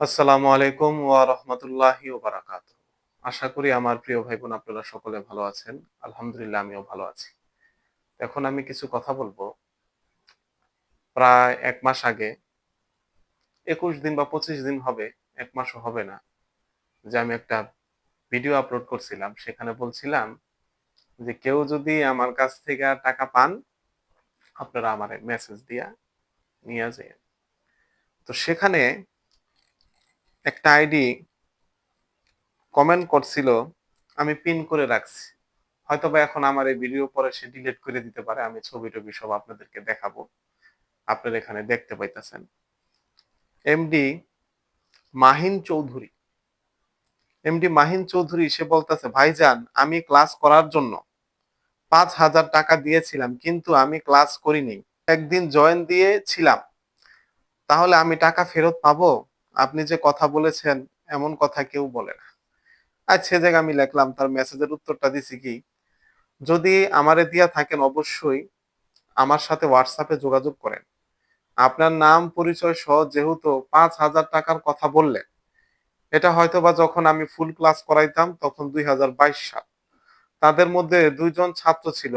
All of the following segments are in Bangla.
আসসালামু আলাইকুম ওয়া রাহমাতুল্লাহি ওয়া বারাকাত আশা করি আমার প্রিয় ভাই বোন আপনারা সকলে ভালো আছেন। আলহামদুলিল্লাহ আমিও ভালো আছি। এখন আমি কিছু কথা বলব। প্রায় এক মাস আগে, একুশ দিন বা পঁচিশ দিন হবে, এক মাসও হবে না, যে আমি একটা ভিডিও আপলোড করছিলাম। সেখানে বলছিলাম যে কেউ যদি আমার কাছ থেকে টাকা পান, আপনারা আমার মেসেজ দিয়া নিয়ে যায় তো সেখানে একটা আইডি কমেন্ট করছিল, আমি পিন করে রাখছি। হয়তো বা এখন আমার এই ভিডিও পরে সে ডিলিট করে দিতে পারে, আমি ছবি টবি সব আপনাদেরকে দেখাবো। আপনারা এখানে দেখতে পাইতেছেন। এমডি মাহিন চৌধুরী। এমডি মাহিন চৌধুরী, সে বলতেছে, ভাইজান, আমি ক্লাস করার জন্য পাঁচ হাজার টাকা দিয়েছিলাম, কিন্তু আমি ক্লাস করিনি। একদিন জয়েন দিয়েছিলাম। তাহলে আমি টাকা ফেরত পাবো? আপনি যে কথা বলেছেন, এমন কথা কেউ বলে না। আর সে জায়গায় আমি লিখলাম, তার মেসেজের উত্তরটা দিছি কি, যদি আমারে দিয়া থাকেন অবশ্যই আমার সাথে হোয়াটসঅ্যাপে যোগাযোগ করেন। আপনার নাম, পরিচয় সহ যেহেতু পাঁচ হাজার টাকার কথা বললেন, এটা হয়তো বা যখন আমি ফুল ক্লাস করাইতাম, তখন দুই হাজার বাইশ সাল। তাদের মধ্যে দুইজন ছাত্র ছিল।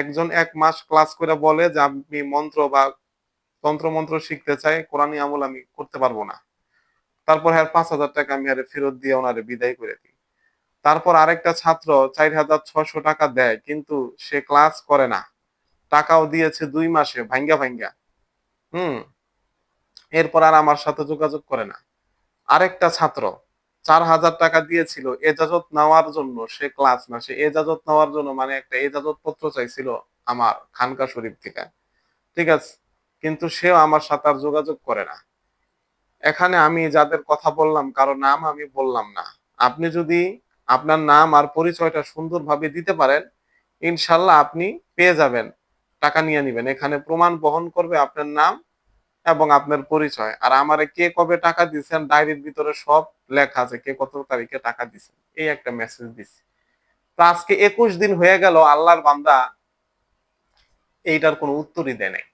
একজন এক মাস ক্লাস করে বলে যে, আমি মন্ত্র বা তন্ত্র মন্ত্র শিখতে চাই কোরআনী আমল আমি করতে পারব না। তারপর হ্যাঁ পাঁচ হাজার টাকা আমি আরে ফেরত দিয়ে ওনারে বিদায় করে দিই। তারপর আরেকটা ছাত্র চার হাজার ছশো টাকা দেয়, কিন্তু সে ক্লাস করে না। টাকাও দিয়েছে দুই মাসে, ভাঙ্গা ভাঙ্গা। হুম, এরপর আর আমার সাথে যোগাযোগ করে না। আরেকটা ছাত্র চার হাজার টাকা দিয়েছিল, এজাজত নেওয়ার জন্য সে ক্লাস না, সে এজাজত নেওয়ার জন্য মানে একটা এজাজত পত্র চাইছিল আমার খানকা শরীফ থেকে। ঠিক আছে, কিন্তু সেও আমার সাথে আর যোগাযোগ করে না। এখানে আমি যাদের কথা বললাম, কারও নাম আমি বললাম না। আপনি যদি আপনার নাম আর পরিচয়টা সুন্দরভাবে দিতে পারেন, ইনশাল্লাহ আপনি পেয়ে যাবেন, টাকা নিয়ে নিবেন। এখানে প্রমাণ বহন করবে আপনার নাম এবং আপনার পরিচয়। আর আমারে কে কবে টাকা দিচ্ছেন ডায়েরির ভিতরে সব লেখা আছে, কে কত তারিখে টাকা দিচ্ছেন এই একটা মেসেজ দিচ্ছি তো আজকে একুশ দিন হয়ে গেল, আল্লাহর বান্দা এইটার কোনো উত্তরই দেয় নাই।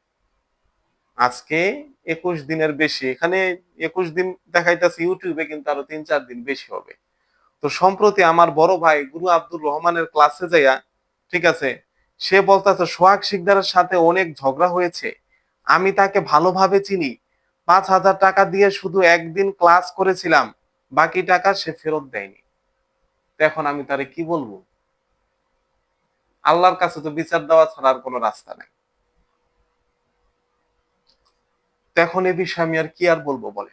আজকে একুশ দিনের বেশি। এখানে একুশ দিন দেখাইতেছে ইউটিউবে কিন্তু আরও তিন চার দিন বেশি হবে। তো সম্প্রতি আমার বড় ভাই গুরু আব্দুর রহমানের ক্লাসে যাইয়া, ঠিক আছে, সে বলতেছে, সোহাগ শিকদারের সাথে অনেক ঝগড়া হয়েছে। আমি তাকে ভালোভাবে চিনি। পাঁচ হাজার টাকা দিয়ে শুধু একদিন ক্লাস করেছিলাম। বাকি টাকা সে ফেরত দেয়নি। এখন আমি তারে কি বলব? আল্লাহর কাছে তো বিচার দেওয়া ছাড়া আর কোনো রাস্তা নেই। তো এখন এ বিষয়ে আমি আর কি আর বলব বলে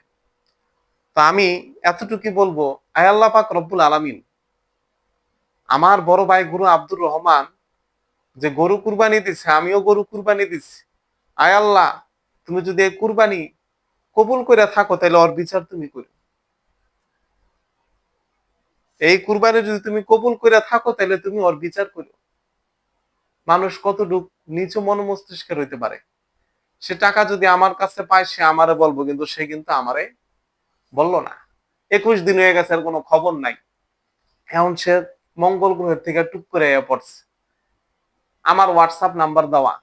তা আমি এতটুকু বলব আয়াল্লাহ পাক রব্বুল আলামিন, আমার বড় ভাই গুরু আব্দুর রহমান যে গরু কুরবানি দিছে, আমিও গরু কুরবানি দিছি। আয় আল্লাহ, তুমি যদি এই কুরবানি কবুল করে থাকো তাহলে ওর বিচার তুমি করো এই কুরবানি যদি তুমি কবুল করে থাকো তাহলে তুমি ওর বিচার করো মানুষ কতটুক নিচু মন মস্তিষ্কের হইতে পারে। সে টাকা যদি আমার কাছে পায়, সে আমারে বলব, কিন্তু সে কিন্তু আমারে বলল না। একুশ দিন হয়ে গেছে, আর কোনো খবর নাই। এখন সে মঙ্গল গ্রহের থেকে টুক করে পড়ছে। আমার হোয়াটসঅ্যাপ নাম্বার দেওয়া,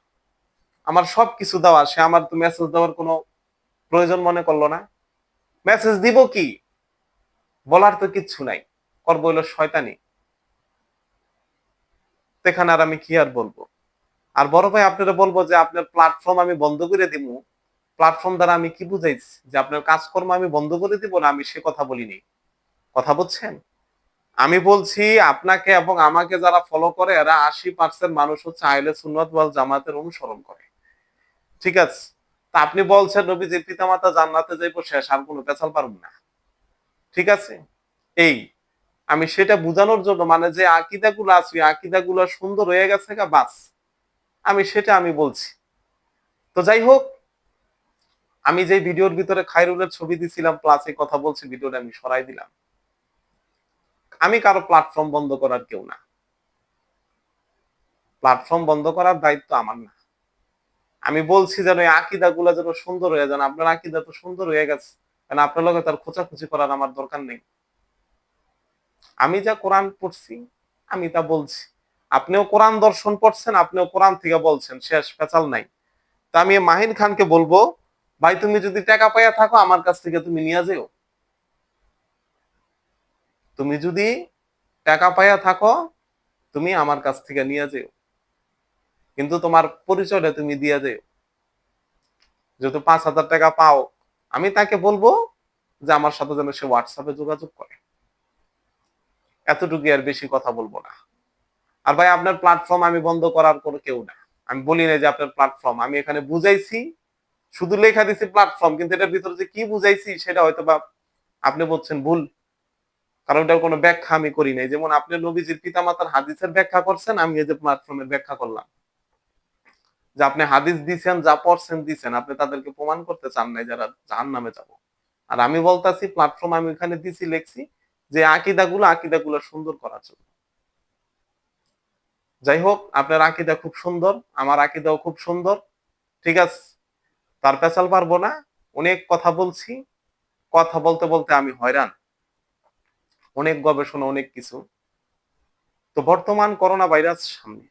আমার সব কিছু দেওয়া, সে আমার তো মেসেজ দেওয়ার কোনো প্রয়োজন মনে করল না। মেসেজ দিব কি? বলার তো কিচ্ছু নাই, করব হইল শয়তানি। এখানে আর আমি কি আর বলব? আর বড় ভাই, আপনারা বলব যে আপনার প্ল্যাটফর্ম আমি বন্ধ করে দিব প্ল্যাটফর্ম দ্বারা আমি কি বুঝাইছি? যে আপনার কাজকর্ম আমি বন্ধ করে দিব না আমি সে কথা বলিনি। কথা বলছেন আমি বলছি আপনাকে এবং আমাকে যারা ফলো করে, এরা আশি পার্সেন্ট মানুষ হচ্ছে আইলে সুন্নত ওয়াল জামাতের অনুসরণ করে। ঠিক আছে? তা আপনি বলছেন নবী যে পিতামাতা জান্নাতে যাইবো, শেষ, আর কোনো পেছাল পারুন না। ঠিক আছে? এই, আমি সেটা বোঝানোর জন্য মানে যে আকিদা গুলো আছে আকিদা গুলো সুন্দর হয়ে গেছে গা, বাস। আমি সেটা আমি বলছি। তো যাই হোক, আমি যে ভিডিওর ভিতরে খাইরুলের ছবি দিছিলাম প্লাস এই কথা বলছি, ভিডিওটা আমি সরাই দিলাম। আমি কারও প্ল্যাটফর্ম বন্ধ করার কেউ না। প্ল্যাটফর্ম বন্ধ করার দায়িত্ব আমার না। আমি বলছি যেন আকিদা গুলা যেন সুন্দর হয়ে যান আপনার আকিদা তো সুন্দর হয়ে গেছে। কারণ আপনার লগে তার খোঁচাখুচি করার আমার দরকার নেই। আমি যা কোরআন পড়ছি, আমি তা বলছি। আপনিও কোরআন দর্শন পড়ছেন, আপনিও কোরআন থেকে বলছেন, শেষ পেঁচাল নাই। তা আমি মাহিন খানকে বলব, ভাই, তুমি যদি টাকা পাইয়া থাকো, আমার কাছ থেকে তুমি নিয়ে যেও তুমি যদি টাকা পাইয়া থাকো, তুমি আমার কাছ থেকে নিয়ে যেও কিন্তু তোমার পরিচয়টা তুমি দিয়ে যেও যেহেতু পাঁচ হাজার টাকা পাও, আমি তাকে বলব যে আমার সাথে যেন সে হোয়াটসঅ্যাপে যোগাযোগ করে। এতটুকু আর বেশি কথা বলব না। আর ভাই, আপনার প্ল্যাটফর্ম আমি বন্ধ করার কোনো কেউ না আমি বলি না যে আপনার প্ল্যাটফর্ম আমি এখানে বুঝাইছি, শুধু লেখা দিছি প্ল্যাটফর্ম কিন্তু এটার ভিতরে যে কি বুঝাইছি সেটা হয়তো বা আপনি বলছেন ভুল। কারণ ওটার কোনো ব্যাখ্যা আমি করি নাই। যেমন আপনি নবীজির পিতামাতার হাদিসের ব্যাখ্যা করছেন, আমি এই যে প্ল্যাটফর্মের ব্যাখ্যা করলাম। যে আপনি হাদিস দিছেন, যা পড়ছেন, দিছেন। আপনি তাদেরকে প্রমাণ করতে চান নাই, যারা জাহান নামে যাব। আর আমি বলতাছি প্ল্যাটফর্ম আমি এখানে দিছি, লেখছি যে আকিদাগুলো আকিদাগুলো সুন্দর করার জন্য। যাই হোক আপনার আকিদা খুব সুন্দর, আমার আকিদাও খুব সুন্দর, ঠিক আছে? তার পেছাল পারব না, অনেক কথা বলছি, কথা বলতে বলতে আমি হয়রান। অনেক গবেষণা, অনেক কিছু। তো বর্তমান করোনা ভাইরাস সামনে।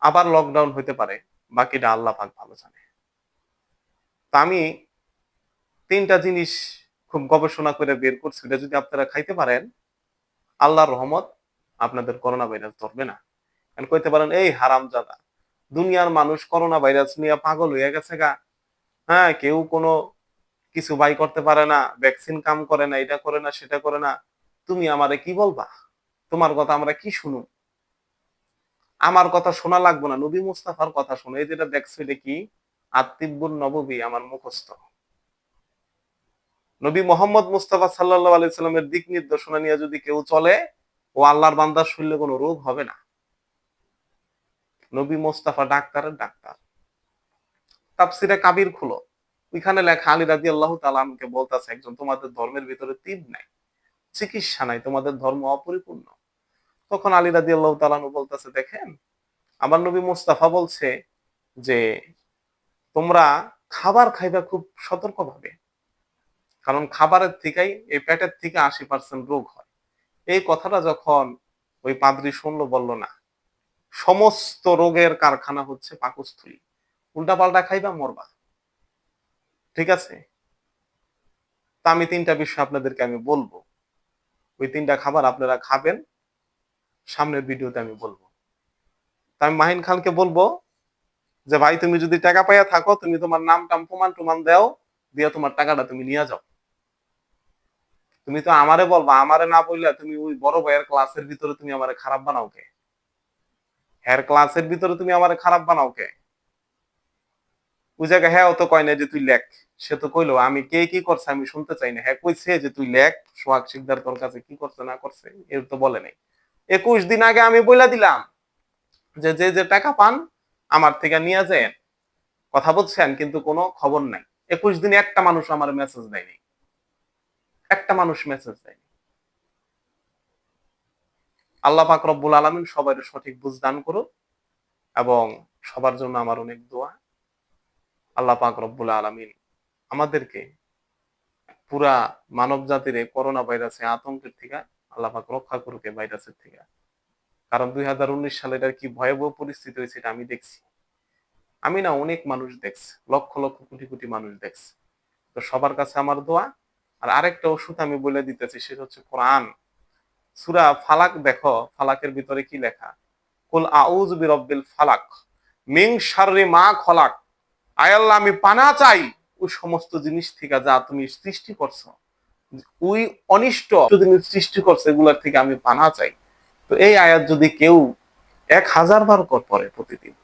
আবার লকডাউন হইতে পারে, বাকিটা আল্লাহ পাক ভালো জানে। তা আমি তিনটা জিনিস খুব গবেষণা করে বের করছি, এটা যদি আপনারা খাইতে পারেন, আল্লাহর রহমত আপনাদের করোনা ভাইরাস ধরবে না। কারণ কইতে পারেন, এই হারাম জাদা, দুনিয়ার মানুষ করোনা ভাইরাস নিয়ে পাগল হয়ে গেছে গা। হ্যাঁ কেউ কোনো কিছু বাই করতে পারে না, ভ্যাকসিন কাম করে না, এটা করে না, সেটা করে না। তুমি আমারে কি বলবা? তোমার কথা আমরা কি শুনুম আমার কথা শোনা লাগবে না। নবী মুস্তাফার কথা শোনো। এই যেটা দেখছ, এটা কি? আত্মিবুল নববী, আমার মুখস্থ। নবী মোহাম্মদ মুস্তাফা সাল্লাহ আলাইসাল্লামের দিক নির্দেশনা নিয়ে যদি কেউ চলে ও আল্লাহর বান্দার শরীরে কোনো রোগ হবে না। নবী মোস্তাফা ডাক্তারের ডাক্তার। তাপসিরে কাবির খুলো। ওইখানে লেখা, আলী রাজি আল্লাহ তালামকে বলতেছে, একজন তোমাদের ধর্মের ভিতরে তীর নাই, চিকিৎসা নাই, তোমাদের ধর্ম অপরিপূর্ণ। তখন আলী রাজি আল্লাহ তালানু বলতেছে, দেখেন, আমার নবী মুস্তাফা বলছে যে, তোমরা খাবার খাইবা খুব সতর্কভাবে। কারণ খাবারের থেকেই, এই পেটের থেকে আশি পার্সেন্ট রোগ হয়। এই কথাটা যখন ওই পাদ্রি শুনলো, বলল, না, সমস্ত রোগের কারখানা হচ্ছে পাকস্থলী। উল্টা পাল্টা খাইবা, মরবা। ঠিক আছে? তা আমি তিনটা বিষয় আপনাদেরকে আমি বলব। ওই তিনটা খাবার আপনারা খাবেন। সামনের ভিডিওতে আমি বলব। তা আমি মাহিন খানকে বলব যে, ভাই, তুমি যদি টাকা পাইয়া থাকো, তুমি তোমার নাম টাম প্রমাণ টুমান দাও, দিয়ে তোমার টাকাটা তুমি নিয়ে যাও। তুমি তো আমারে বলবা, আমারে না বললে তুমি ওই বড় ভাইয়ের ক্লাসের ভিতরে তুমি আমারে খারাপ বানাও কে? হ্যার ক্লাসের ভিতরে তুমি আমারে খারাপ বানাও কে? ওই জায়গায় হ্যাঁ তো কয় না যে তুই লেখ। সে তো কইলো, আমি কে কি করছে আমি শুনতে চাই না। হ্যাঁ কইছে যে তুই লেখ, সোহাগ শিকদার তোর কাছে কি করছে না করছে এর তো বলে নাই। একুশ দিন আগে আমি বইলা দিলাম যে যে যে টাকা পান, আমার থেকে নিয়ে যায় কথা বলছেন, কিন্তু কোনো খবর নাই। একুশ দিনে একটা মানুষ আমার মেসেজ দেয়নি। একটা মানুষ মেসেজ দেয়নি আল্লাহ পাক রব্বুল আলমিন সবাই সঠিক বুঝ দান করুক এবং সবার জন্য আমার অনেক দোয়া। আল্লাহ পাক রব্বুল আলমিন আমাদেরকে পুরা মানব জাতির করোনা ভাইরাসে আতঙ্কের থেকে আল্লাহ পাক রক্ষা করুক ভাইরাসের থেকে। কারণ দুই হাজার উনিশ সালে এটার কি ভয়াবহ পরিস্থিতি হয়েছে এটা আমি দেখছি। আমি না অনেক মানুষ দেখছি, লক্ষ লক্ষ কোটি কোটি মানুষ দেখছি। তো সবার কাছে আমার দোয়া আর আরেকটা ওষুধ আমি বলে দিতেছি, সেটা হচ্ছে কোরআন। সুরা ফালাক দেখো, ফালাকের ভিতরে কি লেখা? কুল আউজ বিরব্বিল ফালাক মিং শাররি মা খলাক। আয়াল্লাহ আমি পানা চাই ওই সমস্ত জিনিস থেকে যা তুমি সৃষ্টি করছ। ওই অনিষ্ট জিনিস সৃষ্টি করছ, এগুলোর থেকে আমি পানা চাই। তো এই আয়াত যদি কেউ এক হাজার বার কর পরে প্রতিদিন,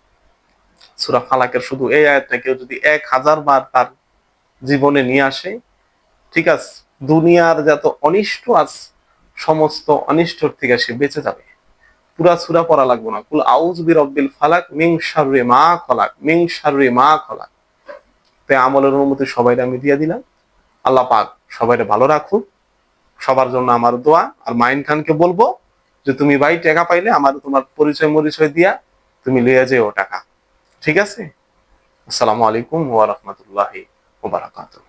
সুরা ফালাকের শুধু এই আয়াতটা কেউ যদি এক হাজার বার তার জীবনে নিয়ে আসে ঠিক আছে, দুনিয়ার যত অনিষ্ট আছে, সমস্ত অনিষ্টর থেকে সে বেঁচে যাবে। পুরা সুরা পড়া লাগবো না। কুল আউজ বি রব্বিল ফালাক মিং শাররে মা খলাক মিং শাররে মা খলাক। তাই আমলের অনুমতি সবাই আমি দিয়ে দিলাম। আল্লাহ পাক সবাই ভালো রাখুক। সবার জন্য আমার দোয়া। আর মাইন খানকে বলব যে, তুমি ভাই টাকা পাইলে আমার তোমার পরিচয় মরিচয় দিয়া তুমি লিয়ে যেও টাকা। ঠিক আছে? আসসালামু আলাইকুম ওয়া রাহমাতুল্লাহি ওয়া বারাকাতুহু।